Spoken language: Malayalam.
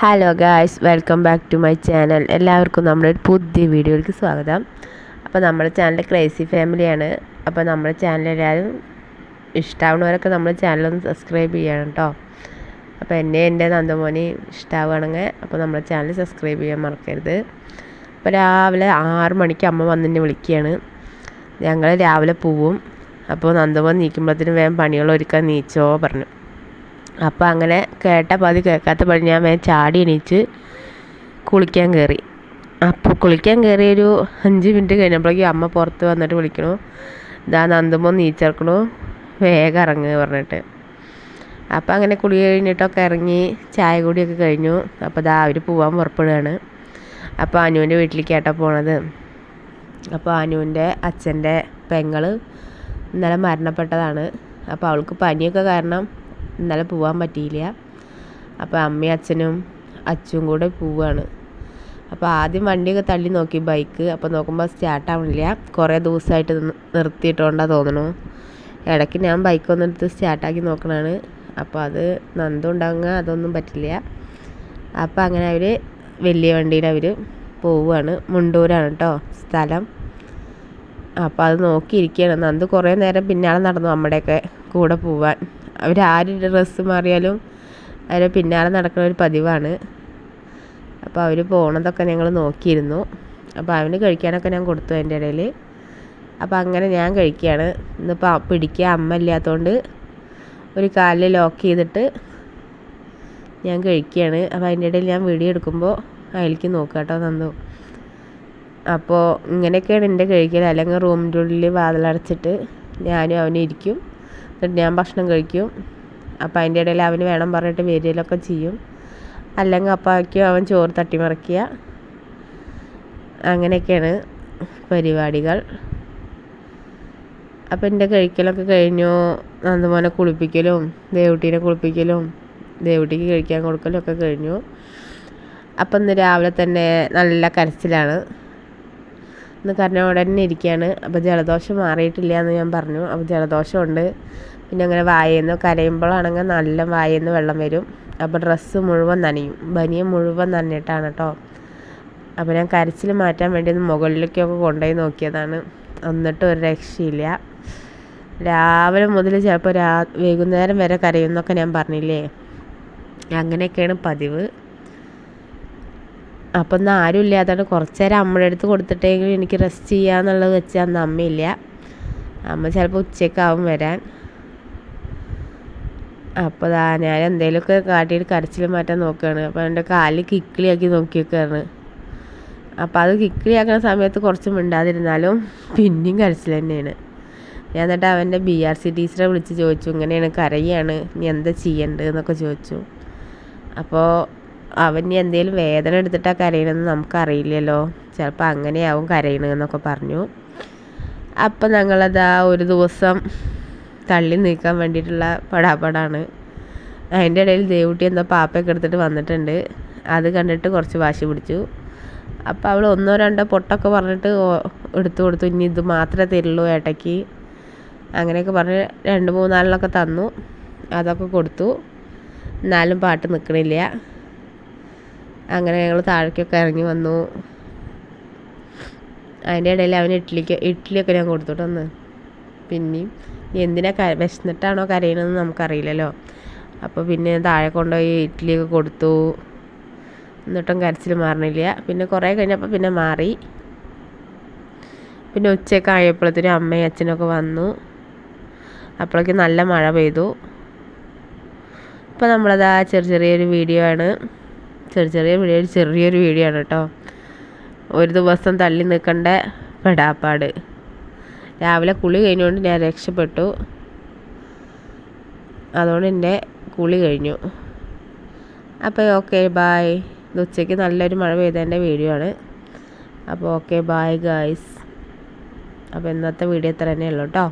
Hello guys welcome back to my channel എല്ലാവർക്കും നമ്മുടെ ഒരു പുതിയ വീഡിയോയിലേക്ക് സ്വാഗതം. അപ്പോൾ നമ്മുടെ ചാനൽ ക്രേസി ഫാമിലിയാണ് അപ്പോൾ നമ്മുടെ ചാനൽ എല്ലാവരും ഇഷ്ടമാവുന്നവരൊക്കെ നമ്മുടെ ചാനലൊന്ന് സബ്സ്ക്രൈബ് ചെയ്യണം കേട്ടോ അപ്പോൾ എന്നെ എന്റെ നന്ദമോനി ഇഷ്ടമാവുകയാണെങ്കിൽ അപ്പോൾ നമ്മുടെ ചാനൽ സബ്സ്ക്രൈബ് ചെയ്യാൻ മറക്കരുത്. അപ്പോൾ രാവിലെ ആറ് മണിക്ക് അമ്മ വന്നെന്നെ വിളിക്കുകയാണ്. ഞങ്ങൾ രാവിലെ പോവും. അപ്പോൾ നന്ദമോൻ നീക്കുമ്പോഴത്തേനും വേഗം പണികൾ ഒരുക്കാൻ നീച്ചോ പറഞ്ഞു. അപ്പോൾ അങ്ങനെ കേട്ട പതി കേൾക്കാത്ത പതി ഞാൻ വേഗം ചാടി എണീച്ച് കുളിക്കാൻ കയറി അപ്പോൾ കുളിക്കാൻ കയറി ഒരു അഞ്ച് മിനിറ്റ് കഴിഞ്ഞപ്പോഴേക്കും അമ്മ പുറത്ത് വന്നിട്ട് വിളിക്കണു. ഇതാ നന്ദുമ്പോൾ നീച്ചേർക്കണു. വേഗം ഇറങ്ങുക പറഞ്ഞിട്ട്. അപ്പോൾ അങ്ങനെ കുളി കഴിഞ്ഞിട്ടൊക്കെ ഇറങ്ങി ചായ കൂടിയൊക്കെ കഴിഞ്ഞു. അപ്പോൾ ഇതാ അവർ പോവാൻ പുറപ്പെടുകയാണ് അപ്പോൾ അനുവിന്റെ വീട്ടിലേക്കാട്ടോ പോണത്. അപ്പോൾ അനുവിന്റെ അച്ഛന്റെ പെങ്ങൾ ഇന്നലെ മരണപ്പെട്ടതാണ്. അപ്പോൾ അവൾക്ക് പനിയൊക്കെ കാരണം ഇന്നലെ പോവാൻ പറ്റിയില്ല. അപ്പോൾ അമ്മയും അച്ഛനും അച്ഛനും കൂടെ പോവുകയാണ് അപ്പോൾ ആദ്യം വണ്ടിയൊക്കെ തള്ളി നോക്കി ബൈക്ക്. അപ്പോൾ നോക്കുമ്പോൾ സ്റ്റാർട്ടാവണില്ല കുറേ ദിവസമായിട്ട് നിർത്തിയിട്ടുകൊണ്ടാണ് തോന്നുന്നു ഇടയ്ക്ക് ഞാൻ ബൈക്ക് ഒന്നെടുത്ത് സ്റ്റാർട്ടാക്കി നോക്കണതാണ് അപ്പോൾ അത് നന്ദം ഉണ്ടാകുക അതൊന്നും പറ്റില്ല. അപ്പോൾ അങ്ങനെ അവർ വലിയ വണ്ടിയിൽ അവർ പോവുകയാണ് മുണ്ടൂരാണ് കേട്ടോ സ്ഥലം. അപ്പോൾ അത് നോക്കിയിരിക്കുകയാണ്. നന്ദ് കുറേ നേരം പിന്നാലെ നടന്നു നമ്മുടെയൊക്കെ കൂടെ പോവാൻ. അവരാര് ഡ്രസ്സ് മാറിയാലും അവരെ പിന്നാലെ നടക്കുന്ന ഒരു പതിവാണ്. അപ്പോൾ അവർ പോണതൊക്കെ ഞങ്ങൾ നോക്കിയിരുന്നു. അപ്പോൾ അവന് കഴിക്കാനൊക്കെ ഞാൻ കൊടുത്തു അതിന്റെ ഇടയിൽ അപ്പോൾ അങ്ങനെ ഞാൻ കഴിക്കുകയാണ്. ഇന്നിപ്പോൾ പിടിക്കുക അമ്മ ഇല്ലാത്തതുകൊണ്ട് ഒരു കാലിൽ ലോക്ക് ചെയ്തിട്ട് ഞാൻ കഴിക്കുകയാണ്. അപ്പോൾ അതിന്റെ ഇടയിൽ ഞാൻ വീഡിയോ എടുക്കുമ്പോൾ അതിലേക്ക് നോക്കുക കേട്ടോ നന്ദു. അപ്പോൾ ഇങ്ങനെയൊക്കെയാണ് എന്റെ കഴിക്കൽ അല്ലെങ്കിൽ റൂമിന്റെ ഉള്ളിൽ വാതിലടച്ചിട്ട് ഞാനും അവനും ഇരിക്കും. എന്നിട്ട് ഞാൻ ഭക്ഷണം കഴിക്കും. അപ്പോൾ അതിന്റെ ഇടയിൽ അവന് വേണം പറഞ്ഞിട്ട് വരികയിലൊക്കെ ചെയ്യും. അല്ലെങ്കിൽ അപ്പാക്കും അവൻ ചോറ് തട്ടിമറിക്കുക അങ്ങനെയൊക്കെയാണ് പരിപാടികൾ. അപ്പം എന്റെ കഴിക്കലൊക്കെ കഴിഞ്ഞു. നന്ദമോനെ കുളിപ്പിക്കലും ദേവുട്ടീനെ കുളിപ്പിക്കലും ദേവുട്ടിക്ക് കഴിക്കാൻ കൊടുക്കലും ഒക്കെ കഴിഞ്ഞു. അപ്പം ഇന്ന് രാവിലെ തന്നെ നല്ല കരച്ചിലാണ്. ഇന്ന് കരഞ്ഞോടെ തന്നെ ഇരിക്കുകയാണ്. അപ്പോൾ ജലദോഷം മാറിയിട്ടില്ല എന്ന് ഞാൻ പറഞ്ഞു. അപ്പോൾ ജലദോഷമുണ്ട്. പിന്നെ അങ്ങനെ വായന്ന് കരയുമ്പോഴാണെങ്കിൽ നല്ല വായന്ന് വെള്ളം വരും. അപ്പോൾ ഡ്രസ്സ് മുഴുവൻ നനയും. ബനിയ മുഴുവൻ നനഞ്ഞിട്ടാണ് കേട്ടോ. അപ്പോൾ ഞാൻ കരച്ചിൽ മാറ്റാൻ വേണ്ടി ഒന്ന് മുകളിലേക്കൊക്കെ കൊണ്ടുപോയി നോക്കിയതാണ്. എന്നിട്ട് ഒരു രക്ഷയില്ല. രാവിലെ മുതൽ ചിലപ്പോൾ രാ വൈകുന്നേരം വരെ കരയുമെന്നൊക്കെ ഞാൻ പറഞ്ഞില്ലേ? അങ്ങനെയൊക്കെയാണ് പതിവ്. അപ്പം ഇന്ന് ആരും ഇല്ലാത്തതുകൊണ്ട് കുറച്ച് നേരം അമ്മയുടെ അടുത്ത് കൊടുത്തിട്ടെങ്കിലും എനിക്ക് റെസ്റ്റ് ചെയ്യാന്നുള്ളത് വെച്ച് അന്ന് അമ്മയില്ല അമ്മ ചിലപ്പോൾ ഉച്ചയ്ക്കാവും വരാൻ. അപ്പോൾ ഞാൻ എന്തെങ്കിലുമൊക്കെ കാട്ടിയിട്ട് കരച്ചിൽ മാറ്റാൻ നോക്കുകയാണ് അപ്പോൾ എന്റെ കാൽ കിക്കിളിയാക്കി നോക്കി വെക്കുകയാണ് അപ്പോൾ അത് കിക്കിളിയാക്കുന്ന സമയത്ത് കുറച്ച് മിണ്ടാതിരുന്നാലും പിന്നെയും കരച്ചിൽ തന്നെയാണ്. ഞാൻ എന്നിട്ട് അവന്റെ ബി ആർ സി ടീച്ചറെ വിളിച്ച് ചോദിച്ചു. ഇങ്ങനെയാണ് കരയാണ്. നീ എന്താ ചെയ്യേണ്ടത് എന്നൊക്കെ ചോദിച്ചു. അപ്പോൾ അവൻ ഇനി എന്തെങ്കിലും വേദന എടുത്തിട്ടാണ് കരയണമെന്ന് നമുക്കറിയില്ലല്ലോ. ചിലപ്പോൾ അങ്ങനെയാവും കരയണമെന്നൊക്കെ പറഞ്ഞു. അപ്പം ഞങ്ങളതാ ഒരു ദിവസം തള്ളി നീക്കാൻ വേണ്ടിയിട്ടുള്ള പടാപടാണ്. അതിന്റെ ഇടയിൽ ദേവുട്ടി എന്തോ പാപ്പയൊക്കെ എടുത്തിട്ട് വന്നിട്ടുണ്ട്. അത് കണ്ടിട്ട് കുറച്ച് വാശി പിടിച്ചു. അപ്പോൾ അവൾ ഒന്നോ രണ്ടോ പൊട്ടൊക്കെ പറഞ്ഞിട്ട് എടുത്തു കൊടുത്തു. ഇനി ഇത് മാത്രമേ തരുള്ളൂ ഏട്ടയ്ക്ക്. അങ്ങനെയൊക്കെ പറഞ്ഞ് രണ്ട് മൂന്നാലിലൊക്കെ തന്നു. അതൊക്കെ കൊടുത്തു. എന്നാലും പാട്ട് നിൽക്കണില്ല അങ്ങനെ ഞങ്ങൾ താഴേക്കൊക്കെ ഇറങ്ങി വന്നു. അതിന്റെ ഇടയിൽ അവന് ഇഡ്ഡലിക്ക് ഇഡ്ഡലിയൊക്കെ ഞാൻ കൊടുത്തിട്ടൊന്ന് പിന്നെയും എന്തിനാ ക വിശന്നിട്ടാണോ കരയണമെന്ന് നമുക്കറിയില്ലല്ലോ. അപ്പോൾ പിന്നെ താഴെ കൊണ്ടുപോയി ഇഡ്ഡലിയൊക്കെ കൊടുത്തു. എന്നിട്ടും കരച്ചിൽ മാറണില്ല. പിന്നെ കുറേ കഴിഞ്ഞപ്പോൾ പിന്നെ മാറി. പിന്നെ ഉച്ചയൊക്കെ ആയപ്പോഴത്തേനും അമ്മയും അച്ഛനൊക്കെ വന്നു. അപ്പോഴേക്കും നല്ല മഴ പെയ്തു. ഇപ്പോൾ നമ്മളത് ചെറിയ ചെറിയൊരു വീഡിയോ ആണ്. ചെറിയ ചെറിയ വീഡിയോ ചെറിയൊരു വീഡിയോ ആണ് കേട്ടോ. ഒരു ദിവസം തള്ളി നിൽക്കേണ്ട പെടാപ്പാട്. രാവിലെ കുളി കഴിഞ്ഞുകൊണ്ട് ഞാൻ രക്ഷപ്പെട്ടു. അതുകൊണ്ട് എന്റെ കുളി കഴിഞ്ഞു. അപ്പോൾ ഓക്കെ ബായ് ഇത് ഉച്ചയ്ക്ക് നല്ലൊരു മഴ പെയ്തതിന്റെ വീഡിയോ ആണ്. അപ്പോൾ ഓക്കെ ബായ് ഗായ്സ് അപ്പോൾ ഇന്നത്തെ വീഡിയോ ഇത്ര തന്നെയുള്ളൂ കേട്ടോ.